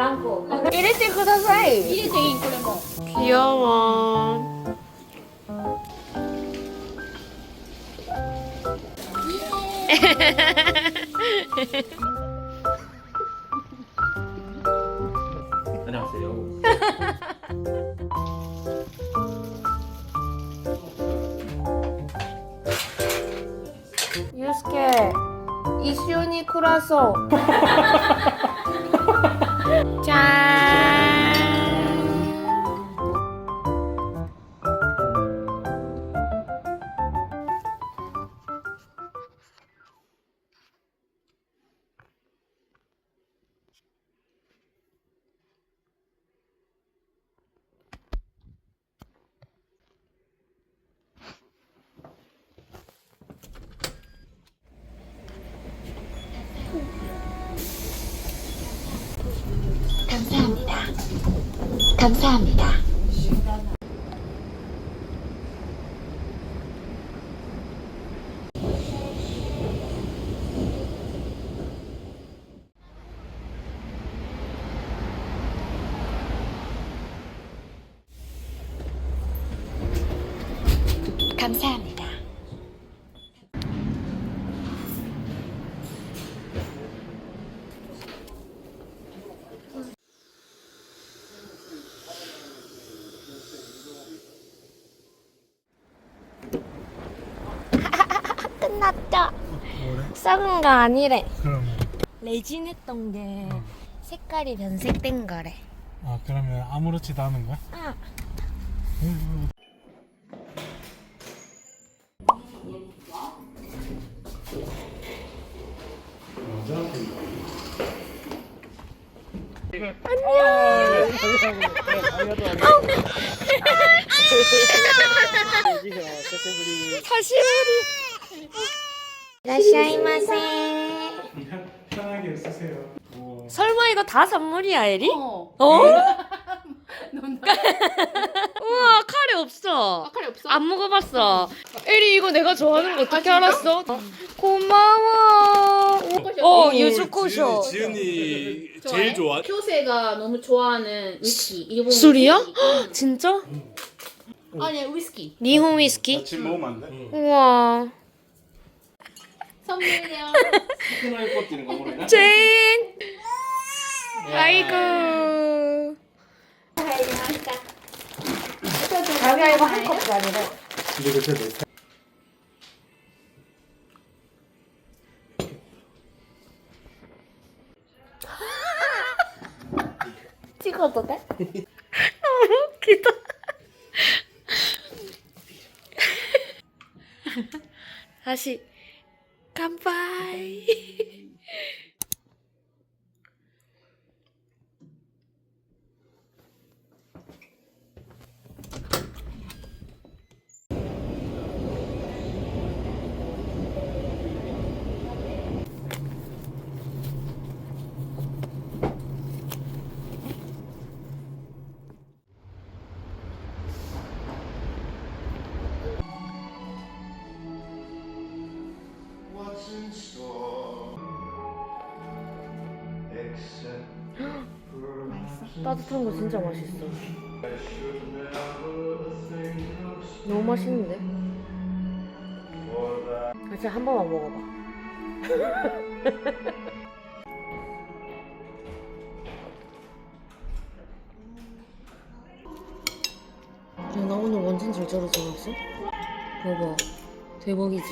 ランコ入れてください入れていいこれも 귀여워 안녕하세요. 유스케 一緒に暮らそ 감사합니다. 감사합니다 썩은 거 아니래. 그러면 레진했던 게 색깔이 변색된 거래. 아 그러면 아무렇지도 않은 거야? 아. 다시 우리 이라시아이마세 편하게 쓰세요. 뭐 설마 이거 다 선물이야 에리? 어 어? 논다 우와 카레 없어 아카리 없어? 안 먹어봤어 에리 이거 내가 좋아하는 거 어떻게 알았어? 고마워 어 유즈코쇼 지은이 좋아해? 제일 좋아. 교세가 너무 좋아하는 위스키 일본 술이야? 위스키. 응. 진짜? 아니 위스키 니혼 위스키? 지금 먹으면 안 돼? 우와 선물이야 스키나이 뻗지는 거 모르냐? 젠 아이고. 자기야 이거 한 컵짜리래 이게 그때 내 차. 찍어도 돼? 너무 웃기다. 다시 깜 따뜻한 거 진짜 맛있어 너무 맛있는데? 아, 진짜 한 번만 먹어봐 야, 나 오늘 완전 잘 자르지 않았어? 봐봐 대박이지?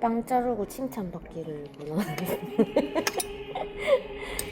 빵 자르고 칭찬받기를 원하는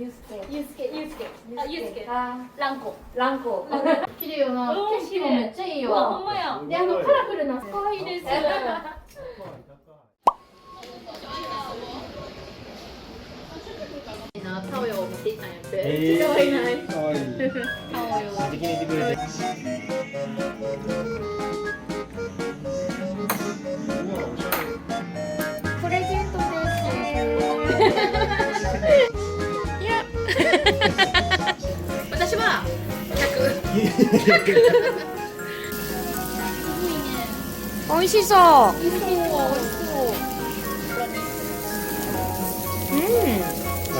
ゆうすけゆうすけゆうすけあゆうすけあ。ランコ。ランコ。綺麗よな。景色もめっちゃいいよ。ほんまや。であのカラフルな。可愛いです。タオヨを持ってきたんやって。えー、かわいい。タオヨ。素いてくれて。私は美味しそう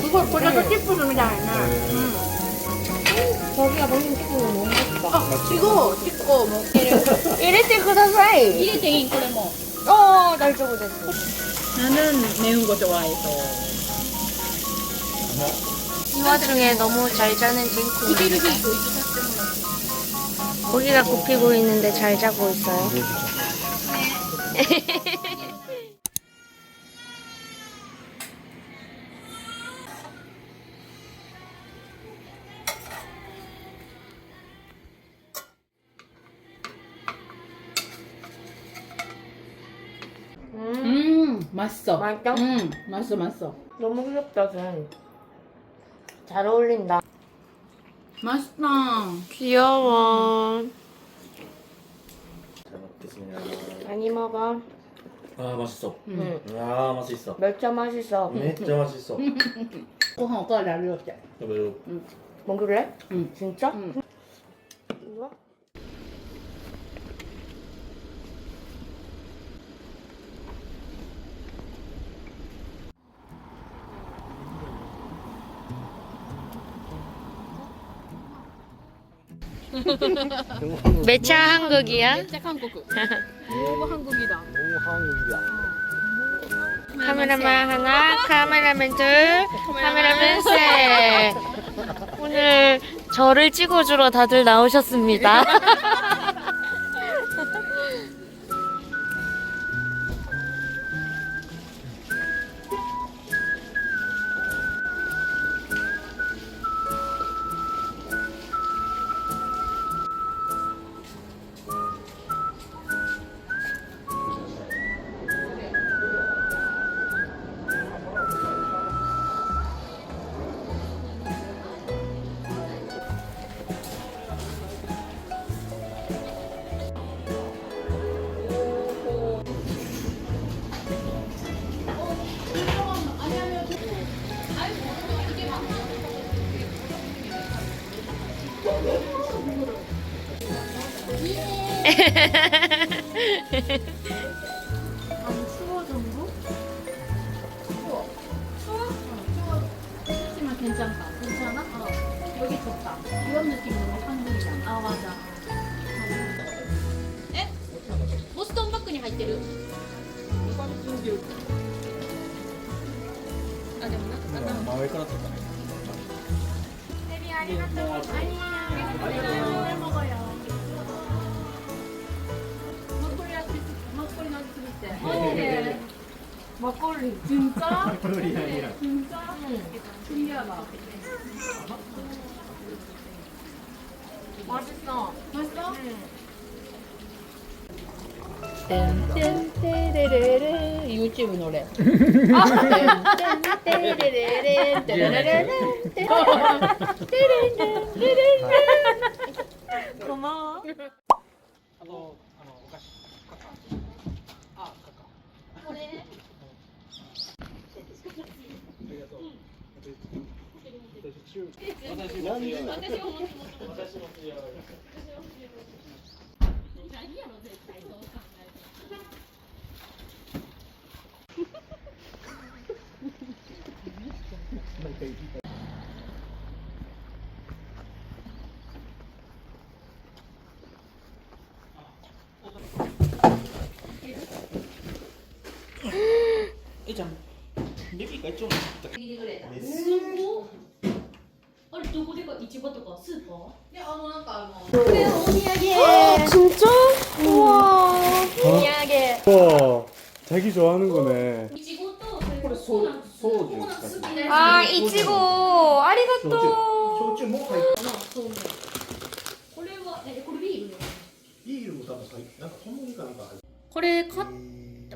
すごいポテトチップスみたいな 저기가 방금 찍은 거 너무 맛있다 あ이거結構もういける入れてください入れていいこれも 어, 날조고 됐어. 나는 매운 거 좋아해서 이 와중에 너무 잘 자는 징크입니다. 고기가 굽히고 있는데 잘 자고 있어요. 음 맛있어 맛있어? 음 맛있어 맛있어 너무 귀엽다, 쟤. 잘 어울린다. 맛있다 귀여워. 잘 먹겠습니다 많이 먹어. 아 맛있어 응. 아 맛있어 멸차 맛있어. めっちゃ 맛있어 ご飯おかわりあるよって。 그리고 먹을래? 응. 진짜? 응. 매차 한국이야? 진짜 한국. 너무 한국이다. 카메라만 하나, 카메라맨 둘, 카메라맨 셋. 오늘 저를 찍어주러 다들 나오셨습니다. 하지만 괜찮다. 괜찮아? 어. 여기 좋다. 이런 느낌으로 한국이다. 아 맞아. 에? 보스턴 바크 に入ってる. 아, でもなかった真上から撮ったね 막걸리 막걸리. 진짜? 막걸리 아니라. 진짜? 신기하다. 맛있어. 맛있어? 땡땡떼레레레 유튜브 노래. 땡땡떼레레레 떼레레레 고마워. あとあのお菓子カカあカカこれあ ありがとう。私私えいいえちゃん 여기가 좀 네. 十五，二十五这个一七八这个四婆， 그래 언니에게 진짜? 우와 언니에게 와 자기 좋아하는 거네 一七五都是 그래, 소- 소주 不能吃别的，아 이치고 아리가또 소주 뭐가 있- 不能送的。これはえこれビール。ビールも多分さなんか小麦かなんかあるこれ買っ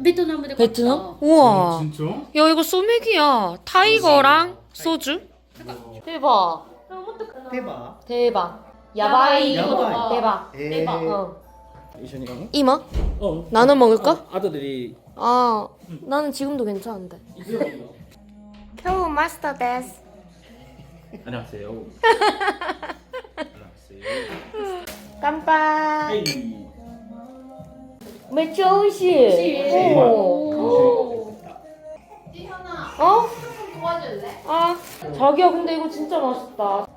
베트남 무대 베트남? 우와. 어, 진짜? 야 이거 소맥이야. 타이거랑 음. 소주. 대박. 대박. 대박. 야바이. 야바이. 대박. 예. 대박. 어. 이션이랑? 이마? 어. 나는 먹을까? 어, 아들들이 아, 나는 지금도 괜찮은데. 겨우 마스터 베스. 안녕하세요. 안녕하세요. 깜빡. 매초 오이시. 오. 어? 도와줄래? 아, 자기야 근데 이거 진짜 맛있다.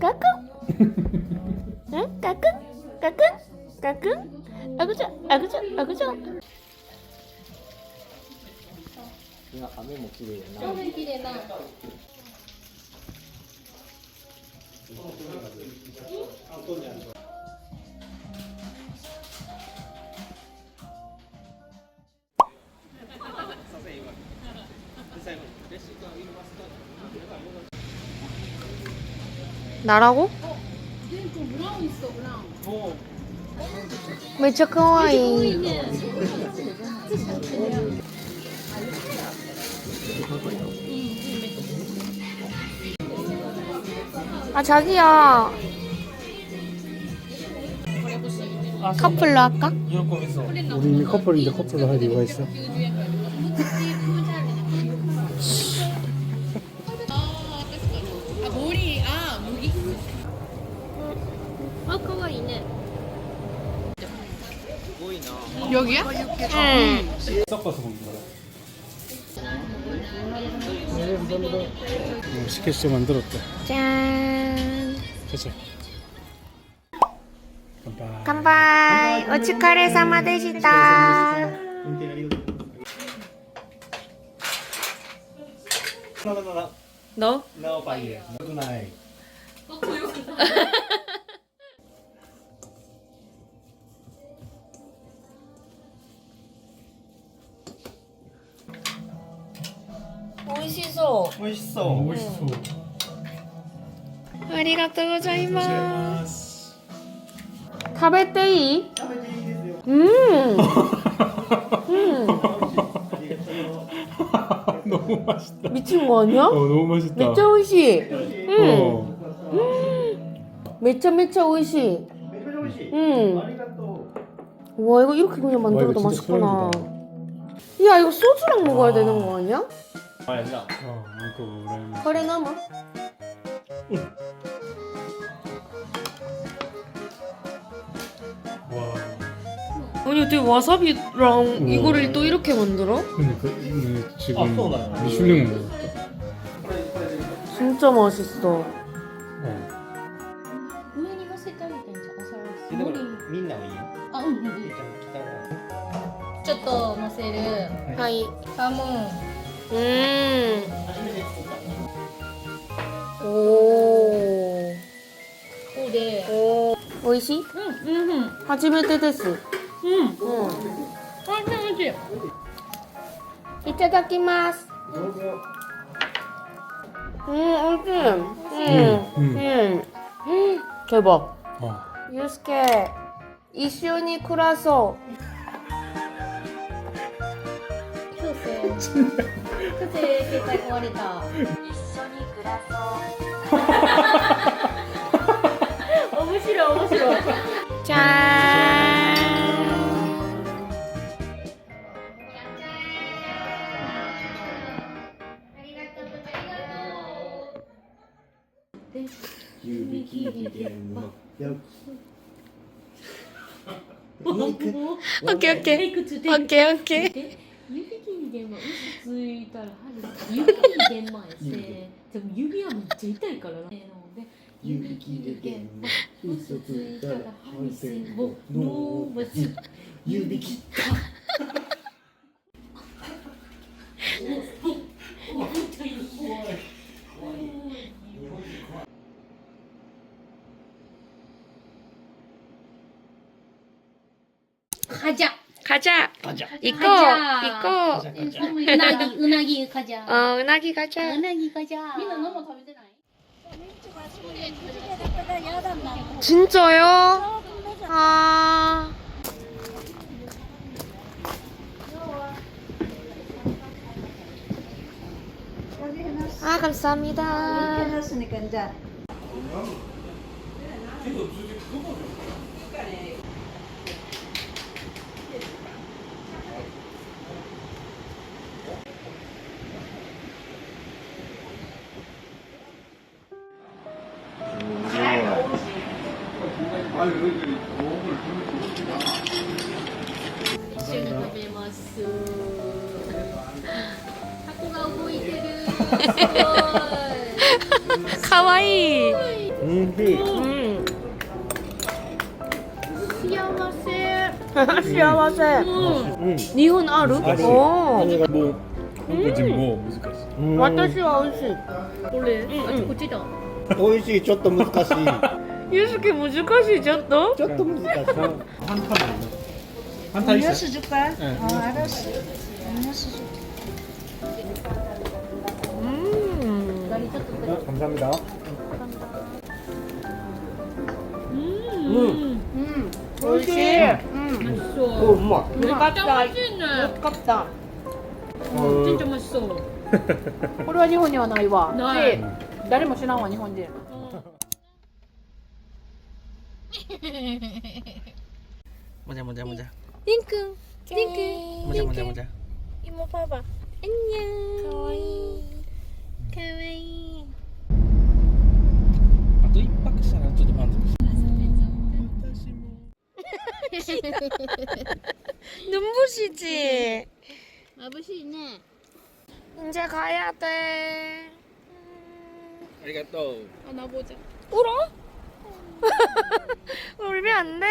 까꿍? 응? 까꿍? 까꿍? 까꿍? 아구자, 아구자, 아구자. 今雨も綺麗や正面綺麗な 나라고? 매차 카와이 아 자기야 커플로 할까? 우리 이미 커플인데 커플로 할 이유가 있어? 여기야? 응. 섞어서 먹는 거야. 시켰을 만들었대. 짠. 그치? 간바이 오츠카레 사마 되시다 너? No, 빨리. 너도 나이. 너 고요하다. 멋있어. 멋있어. 멋있어. 美味しそう。 멋있어. 아리가또 고자이마스. 타베테이. 食べていいですよ。 음. 음. 너무 맛있다. 미친 거 아니야? 어, 너무 맛있다. 매차 오이시. 음. 어. 매차 매차 오이시. めちゃめちゃ美味しい。 음. ありがと 와 이거 이렇게 그냥 만들어도 와, 이거 진짜 맛있구나. 야 이거 소주랑 먹어야 되는 거 아니야? う。はい、じゃあ。 어, 안고 오라이마스. 그래 남아. 와. 아니 어떻게 와사비랑 이거를 또 이렇게 만들어? 그러니까 이게 지금 아, 또 나요. 미슐랭 먹었다. 진짜 맛있어. 어. 上に乗せてあげてんじゃんお皿えでもみんなはいいよ。あうんうんうんじゃあちょっと乗せる 하이. サーモン 음. 오. こうで 오. 오이시? うんうんうん 하지메테 데스. うん 응. おいしいおいしい 이타다키마스. どうぞ。 음, 오이시. 음. 음. 음. 음. 대박. 어. 유스케. 이슈니 쿠라소. 強制強制携帯壊れた 너무 싫어, 너무 싫어. 짠. 오케이, 오케이. テ オッケーオッケー。オッケーオッケー。指切りでも嘘ついたら針指切りでもえでも指はめっちゃ痛いからな。指切りでも嘘ついたら針線を伸ばす。指切った。 가자. 가자. 이거 이거. 음, 음, 은하기 가자. 어 은하기 가자. 은하기 가자. 민아 너무 더힘 진짜요? 아. 아 감사합니다. 해놨으니까 이제. ます箱が動いてるかわいい。おいしい、うん、幸せ幸せ、日本あるおー私は美味しい、美味しいちょっと難しい。ゆうすけ難しいちょっとちょっと難しい 한타 한타 있어. 줄까? 네. 어, 알았어. 음료수 줄 음. 어, 감사합니다. 음. 옳지. 오 엄마 아깝다. 맛있네 아깝다. 어, 진짜 맛있어 これは日本にはないわ。ないで誰も知らんわ、日本人。 모자 모자 모자 띵크. 띵크. 모자 모자 모자 이모 봐봐. 안녕. 가와이. 가와이. 아또 살아 저도 만들 눈부시지? 맛있네 이제 가야 돼. 아리가또 하나 보자 울어? 울면 안 돼?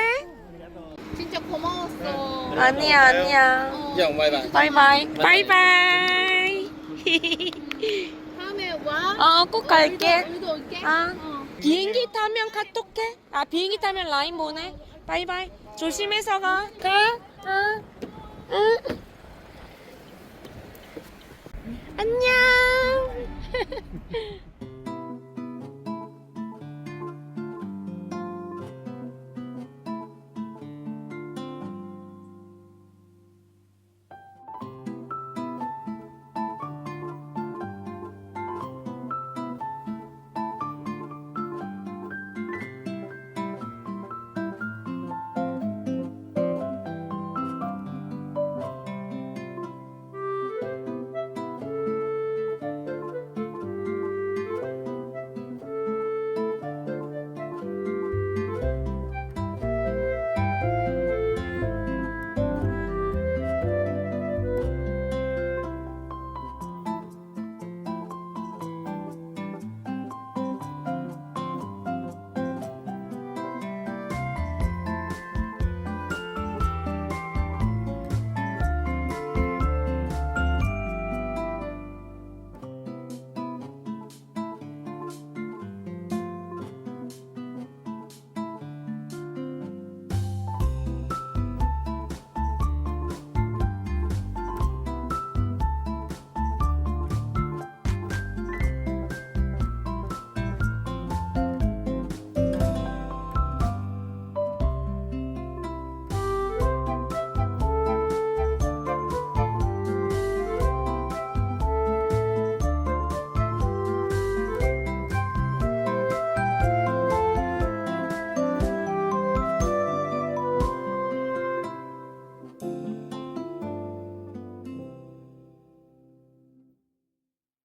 진짜 고마웠어 아니야, 아니야. 형 바이바이 바이바이. 바이바이. 다음에 와 어, 꼭 갈게. 우리도 올게 아. 어. 비행기 타면 카톡해? 아, 비행기 타면 라인 보내? 바이바이. 조심해서 가. 가. 응. 응. 안녕.